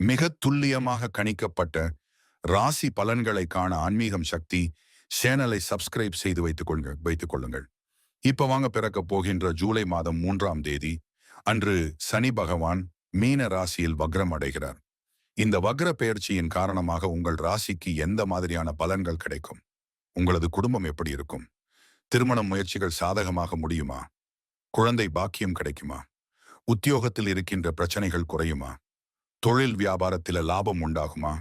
மிக துல்லியமாக கணிக்கப்பட்ட ராசி பலன்களை காண ஆன்மீகம் சக்தி சேனலை சப்ஸ்கிரைப் செய்து வைத்துக் கொள்ளுங்க வைத்துக் கொள்ளுங்கள். இப்ப வாங்க பிறக்க போகின்ற ஜூலை மாதம் மூன்றாம் தேதி அன்று சனி பகவான் மீன ராசியில் வக்ரம் அடைகிறார். இந்த வக்ர பெயர்ச்சியின் காரணமாக உங்கள் ராசிக்கு எந்த மாதிரியான பலன்கள் கிடைக்கும்? உங்களது குடும்பம் எப்படி இருக்கும்? திருமண முயற்சிகள் சாதகமாக முடியுமா? குழந்தை பாக்கியம் கிடைக்குமா? உத்தியோகத்தில் இருக்கின்ற பிரச்சனைகள் குறையுமா? தொழில் வியாபாரத்தில லாபம் உண்டாகுமா?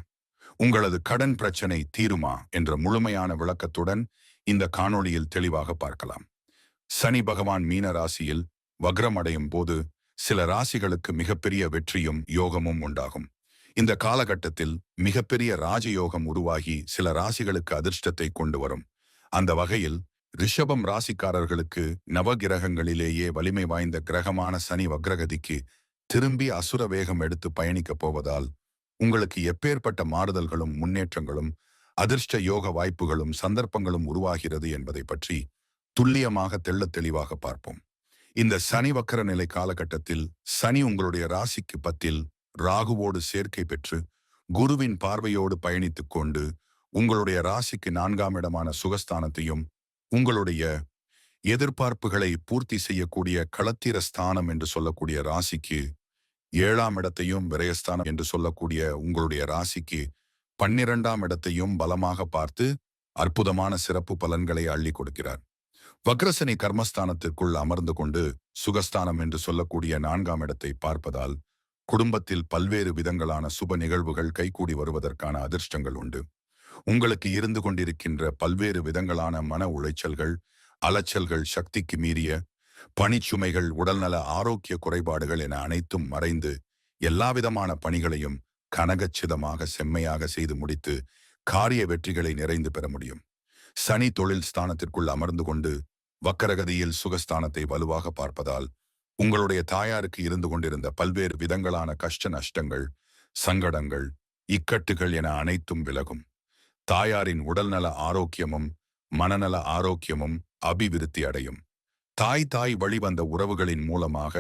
உங்களது கடன் பிரச்சனை தீருமா? என்ற முழுமையான விளக்கத்துடன் இந்த காணொளியில் தெளிவாக பார்க்கலாம். சனி பகவான் மீன ராசியில் வக்ரமடையும் போது சில ராசிகளுக்கு மிகப்பெரிய வெற்றியும் யோகமும் உண்டாகும். இந்த காலகட்டத்தில் மிகப்பெரிய ராஜயோகம் உருவாகி சில ராசிகளுக்கு அதிர்ஷ்டத்தை கொண்டு வரும். அந்த வகையில் ரிஷபம் ராசிக்காரர்களுக்கு நவகிரகங்களிலேயே வலிமை வாய்ந்த கிரகமான சனி வக்ரகதிக்கு திரும்பி அசுர வேகம் எடுத்து பயணிக்கப் போவதால் உங்களுக்கு எப்பேற்பட்ட மாறுதல்களும் முன்னேற்றங்களும் அதிர்ஷ்ட யோக வாய்ப்புகளும் சந்தர்ப்பங்களும் உருவாகிறது என்பதை பற்றி துல்லியமாக தெள்ள தெளிவாக பார்ப்போம். இந்த சனி வக்கர நிலை காலகட்டத்தில் சனி உங்களுடைய ராசிக்கு பத்தில் ராகுவோடு சேர்க்கை பெற்று குருவின் பார்வையோடு பயணித்துக் கொண்டு உங்களுடைய ராசிக்கு நான்காம் இடமான சுகஸ்தானத்தையும் உங்களுடைய எதிர்பார்ப்புகளை பூர்த்தி செய்யக்கூடிய களத்திர ஸ்தானம் என்று சொல்லக்கூடிய ராசிக்கு ஏழாம் இடத்தையும் விரயஸ்தானம் என்று சொல்லக்கூடிய உங்களுடைய ராசிக்கு பன்னிரண்டாம் இடத்தையும் பலமாக பார்த்து அற்புதமான சிறப்பு பலன்களை அள்ளி கொடுக்கிறார். வக்ரசனி கர்மஸ்தானத்திற்குள் அமர்ந்து கொண்டு சுகஸ்தானம் என்று சொல்லக்கூடிய நான்காம் இடத்தை பார்ப்பதால் குடும்பத்தில் பல்வேறு விதங்களான சுப நிகழ்வுகள் கைகூடி வருவதற்கான அதிர்ஷ்டங்கள் உண்டு. உங்களுக்கு இருந்து கொண்டிருக்கின்ற பல்வேறு விதங்களான மன உளைச்சல்கள் அலைச்சல்கள் சக்திக்கு மீறிய பணிச்சுமைகள் உடல்நல ஆரோக்கிய குறைபாடுகள் என அனைத்தும் மறைந்து எல்லாவிதமான பணிகளையும் கனகச்சிதமாக செம்மையாக செய்து முடித்து காரிய வெற்றிகளை நிறைந்து பெற முடியும். சனி தொழில் ஸ்தானத்திற்குள் அமர்ந்து கொண்டு வக்கரகதியில் சுகஸ்தானத்தை வலுவாக பார்ப்பதால் உங்களுடைய தாயாருக்கு இருந்து கொண்டிருந்த பல்வேறு விதங்களான கஷ்ட நஷ்டங்கள் சங்கடங்கள் இக்கட்டுகள் என அனைத்தும் விலகும். தாயாரின் உடல்நல ஆரோக்கியமும் மனநல ஆரோக்கியமும் அபிவிருத்தி அடையும். தாய் தாய் வழிவந்த உறவுகளின் மூலமாக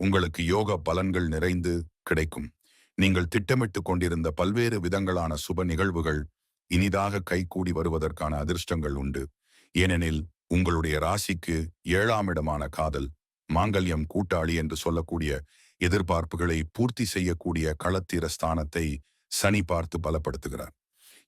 உங்களுக்கு யோக பலன்கள் நிறைந்து கிடைக்கும். நீங்கள் திட்டமிட்டு கொண்டிருந்த பல்வேறு விதங்களான சுப நிகழ்வுகள் இனிதாக கைகூடி வருவதற்கான அதிர்ஷ்டங்கள் உண்டு. ஏனெனில் உங்களுடைய ராசிக்கு ஏழாம் இடமான காதல் மாங்கல்யம் கூட்டாளி என்று சொல்லக்கூடிய எதிர்பார்ப்புகளை பூர்த்தி செய்யக்கூடிய களத்திர ஸ்தானத்தை சனி பார்த்து பலப்படுத்துகிறார்.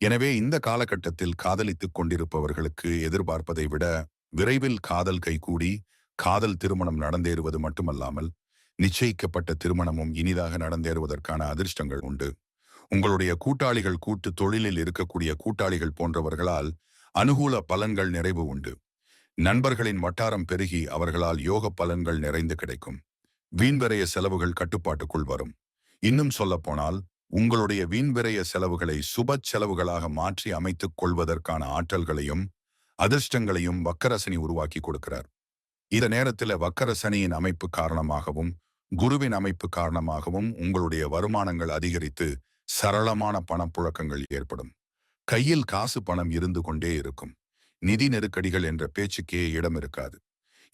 எனவே இந்த காலகட்டத்தில் காதலித்துக் கொண்டிருப்பவர்களுக்கு எதிர்பார்ப்பதை விட விரைவில் காதல் கைகூடி காதல் திருமணம் நடந்தேறுவது மட்டுமல்லாமல் நிச்சயிக்கப்பட்ட திருமணமும் இனிதாக நடந்தேறுவதற்கான அதிர்ஷ்டங்கள் உண்டு. உங்களுடைய கூட்டாளிகள் கூட்டு தொழிலில் இருக்கக்கூடிய கூட்டாளிகள் போன்றவர்களால் அனுகூல பலன்கள் நிறைவு உண்டு. நண்பர்களின் வட்டாரம் பெருகி அவர்களால் யோக பலன்கள் நிறைந்து கிடைக்கும். வீண்வரைய செலவுகள் கட்டுப்பாட்டுக்குள் வரும். இன்னும் சொல்லப்போனால் உங்களுடைய வீண்விரைய செலவுகளை சுப செலவுகளாக மாற்றி அமைத்துக் கொள்வதற்கான ஆற்றல்களையும் அதிர்ஷ்டங்களையும் வக்கரசனி உருவாக்கி கொடுக்கிறார். இந்த நேரத்தில் வக்கரசனியின் அமைப்பு காரணமாகவும் குருவின் அமைப்பு காரணமாகவும் உங்களுடைய வருமானங்கள் அதிகரித்து சரளமான பணப்புழக்கங்கள் ஏற்படும். கையில் காசு பணம் இருந்து கொண்டே இருக்கும். நிதி நெருக்கடிகள் என்ற பேச்சுக்கே இடம் இருக்காது.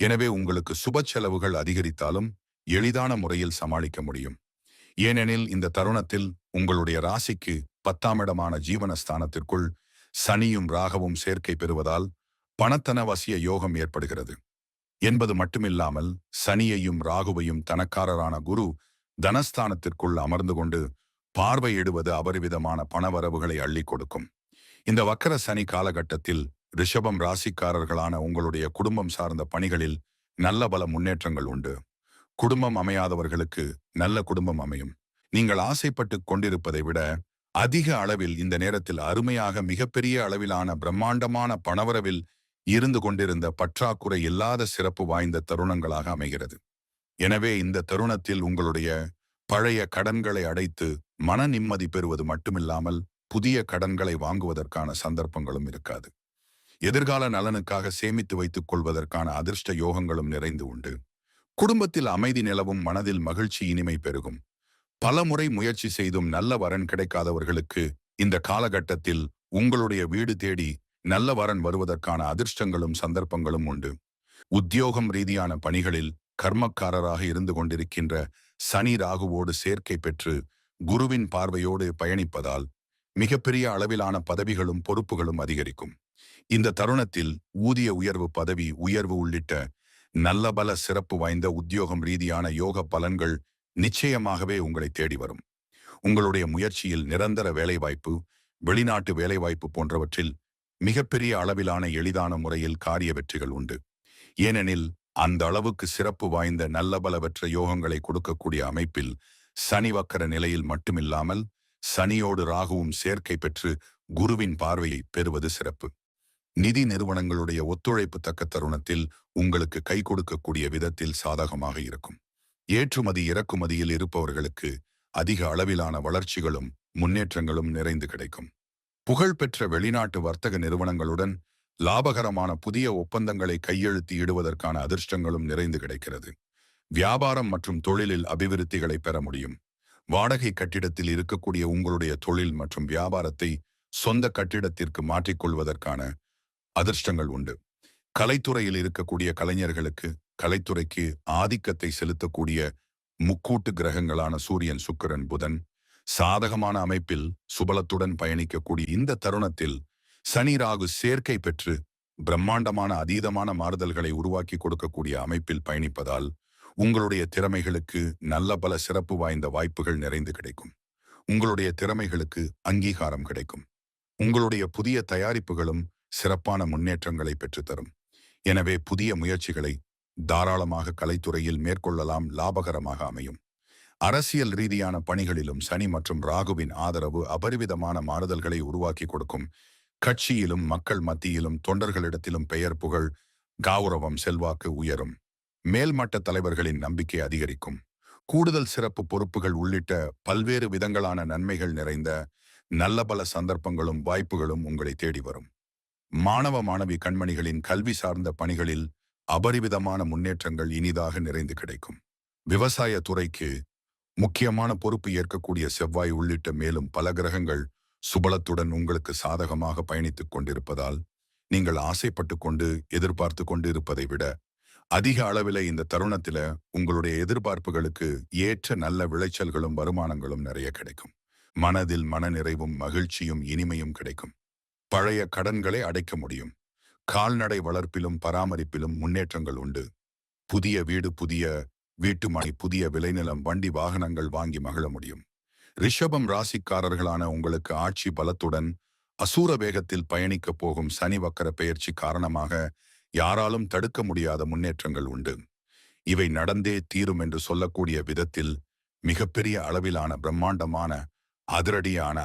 எனவே உங்களுக்கு சுப செலவுகள் அதிகரித்தாலும் எளிதான முறையில் சமாளிக்க முடியும். ஏனெனில் இந்த தருணத்தில் உங்களுடைய ராசிக்கு பத்தாம் இடமான ஜீவனஸ்தானத்திற்குள் சனியும் ராகவும் சேர்க்கை பெறுவதால் பணத்தன வசிய யோகம் ஏற்படுகிறது. என்பது மட்டுமில்லாமல் சனியையும் ராகுவையும் தனக்காரரான குரு தனஸ்தானத்திற்குள் அமர்ந்து கொண்டு பார்வையிடுவது அபரிவிதமான பணவரவுகளை அள்ளி கொடுக்கும். இந்த வக்கர சனி காலகட்டத்தில் ரிஷபம் ராசிக்காரர்களான உங்களுடைய குடும்பம் சார்ந்த பணிகளில் நல்ல பல முன்னேற்றங்கள் உண்டு. குடும்பம் அமையாதவர்களுக்கு நல்ல குடும்பம் அமையும். நீங்கள் ஆசைப்பட்டு கொண்டிருப்பதை விட அதிக அளவில் இந்த நேரத்தில் அருமையாக மிகப்பெரிய அளவிலான பிரம்மாண்டமான பணவரவில் இருந்து கொண்டிருந்த பற்றாக்குறை இல்லாத சிறப்பு வாய்ந்த தருணங்களாக அமைகிறது. எனவே இந்த தருணத்தில் உங்களுடைய பழைய கடன்களை அடைத்து மன நிம்மதி பெறுவது மட்டுமில்லாமல் புதிய கடன்களை வாங்குவதற்கான சந்தர்ப்பங்களும் இருக்காது. எதிர்கால நலனுக்காக சேமித்து வைத்துக் கொள்வதற்கான அதிர்ஷ்ட யோகங்களும் நிறைந்து உண்டு. குடும்பத்தில் அமைதி நிலவும் மனதில் மகிழ்ச்சி இனிமை பெருகும். பல முறை முயற்சி செய்தும் நல்ல வரன் கிடைக்காதவர்களுக்கு இந்த காலகட்டத்தில் உங்களுடைய வீடு தேடி நல்ல வரன் வருவதற்கான அதிர்ஷ்டங்களும் சந்தர்ப்பங்களும் உண்டு. உத்தியோகம் ரீதியான பணிகளில் கர்மக்காரராக இருந்து கொண்டிருக்கின்ற சனி ராகுவோடு சேர்க்கை பெற்று குருவின் பார்வையோடு பயணிப்பதால் மிகப்பெரிய அளவிலான பதவிகளும் பொறுப்புகளும் அதிகரிக்கும். இந்த தருணத்தில் ஊதிய உயர்வு பதவி உயர்வு உள்ளிட்ட நல்ல பல சிறப்பு வாய்ந்த உத்தியோகம் ரீதியான யோக பலன்கள் நிச்சயமாகவே உங்களை தேடி வரும். உங்களுடைய முயற்சியில் நிரந்தர வேலைவாய்ப்பு வெளிநாட்டு வேலைவாய்ப்பு போன்றவற்றில் மிகப்பெரிய அளவிலான எளிதான முறையில் காரிய வெற்றிகள் உண்டு. ஏனெனில் அந்த அளவுக்கு சிறப்பு வாய்ந்த நல்ல பலவற்ற யோகங்களை கொடுக்கக்கூடிய அமைப்பில் சனி வக்கர நிலையில் மட்டுமில்லாமல் சனியோடு ராகுவும் சேர்க்கை பெற்று குருவின் பார்வையை பெறுவது சிறப்பு. நிதி நிறுவனங்களுடைய ஒத்துழைப்பு தக்க தருணத்தில் உங்களுக்கு கை கொடுக்கக்கூடிய விதத்தில் சாதகமாக இருக்கும். ஏற்றுமதி இறக்குமதியில் இருப்பவர்களுக்கு அதிக அளவிலான வளர்ச்சிகளும் முன்னேற்றங்களும் நிறைந்து கிடைக்கும். புகழ்பெற்ற வெளிநாட்டு வர்த்தக நிறுவனங்களுடன் லாபகரமான புதிய ஒப்பந்தங்களை கையெழுத்தி இடுவதற்கான அதிர்ஷ்டங்களும் நிறைந்து கிடைக்கிறது. வியாபாரம் மற்றும் தொழிலில் அபிவிருத்திகளை பெற முடியும். வாடகை கட்டிடத்தில் இருக்கக்கூடிய உங்களுடைய தொழில் மற்றும் வியாபாரத்தை சொந்த கட்டிடத்திற்கு மாற்றிக்கொள்வதற்கான அதிர்ஷ்டங்கள் உண்டு. கலைத்துறையில் இருக்கக்கூடிய கலைஞர்களுக்கு கலைத்துறைக்கு ஆதிக்கத்தை செலுத்தக்கூடிய முக்கூட்டு கிரகங்களான சூரியன் சுக்கிரன் புதன் சாதகமான அமைப்பில் சுபலத்துடன் பயணிக்கக்கூடிய இந்த தருணத்தில் சனி ராகு சேர்க்கை பெற்று பிரம்மாண்டமான அதீதமான மாறுதல்களை உருவாக்கி கொடுக்கக்கூடிய அமைப்பில் பயணிப்பதால் உங்களுடைய திறமைகளுக்கு நல்ல பல சிறப்பு வாய்ந்த வாய்ப்புகள் நிறைந்து கிடைக்கும். உங்களுடைய திறமைகளுக்கு அங்கீகாரம் கிடைக்கும். உங்களுடைய புதிய தயாரிப்புகளும் சிறப்பான முன்னேற்றங்களை பெற்றுத்தரும். எனவே புதிய முயற்சிகளை தாராளமாக கலைத்துறையில் மேற்கொள்ளலாம் லாபகரமாக அமையும். அரசியல் ரீதியான பணிகளிலும் சனி மற்றும் ராகுவின் ஆதரவு அபரிவிதமான மாறுதல்களை உருவாக்கி கொடுக்கும். கட்சியிலும் மக்கள் மத்தியிலும் தொண்டர்களிடத்திலும் பெயர் புகழ் கௌரவம் செல்வாக்கு உயரும். மேல்மட்ட தலைவர்களின் நம்பிக்கை அதிகரிக்கும். கூடுதல் சிறப்பு பொறுப்புகள் உள்ளிட்ட பல்வேறு விதங்களான நன்மைகள் நிறைந்த நல்ல பல சந்தர்ப்பங்களும் வாய்ப்புகளும் உங்களை தேடி வரும். மாணவ மாணவி கண்மணிகளின் கல்வி சார்ந்த பணிகளில் அபரிவிதமான முன்னேற்றங்கள் இனிதாக நிறைந்து கிடைக்கும். விவசாய துறைக்கு முக்கியமான பொறுப்பு ஏற்கக்கூடிய செவ்வாய் உள்ளிட்ட மேலும் பல கிரகங்கள் சுபலத்துடன் உங்களுக்கு சாதகமாக பயணித்துக் கொண்டிருப்பதால் நீங்கள் ஆசைப்பட்டு கொண்டு எதிர்பார்த்து கொண்டு இருப்பதை விட அதிக அளவில் இந்த தருணத்தில உங்களுடைய எதிர்பார்ப்புகளுக்கு ஏற்ற நல்ல விளைச்சல்களும் வருமானங்களும் நிறைய கிடைக்கும். மனதில் மனநிறைவும் மகிழ்ச்சியும் இனிமையும் கிடைக்கும். பழைய கடன்களை அடைக்க முடியும். கால்நடை வளர்ப்பிலும் பராமரிப்பிலும் முன்னேற்றங்கள் உண்டு. புதிய வீடு புதிய வீட்டுமனை புதிய விளைநிலம் வண்டி வாகனங்கள் வாங்கி மகிழ முடியும். ரிஷபம் ராசிக்காரர்களான உங்களுக்கு ஆட்சி பலத்துடன் அசூர வேகத்தில் பயணிக்கப் போகும் சனி வக்கர பெயர்ச்சி காரணமாக யாராலும் தடுக்க முடியாத முன்னேற்றங்கள் உண்டு. இவை நடந்தே தீரும் என்று சொல்லக்கூடிய விதத்தில் மிகப்பெரிய அளவிலான பிரம்மாண்டமான அதிரடியான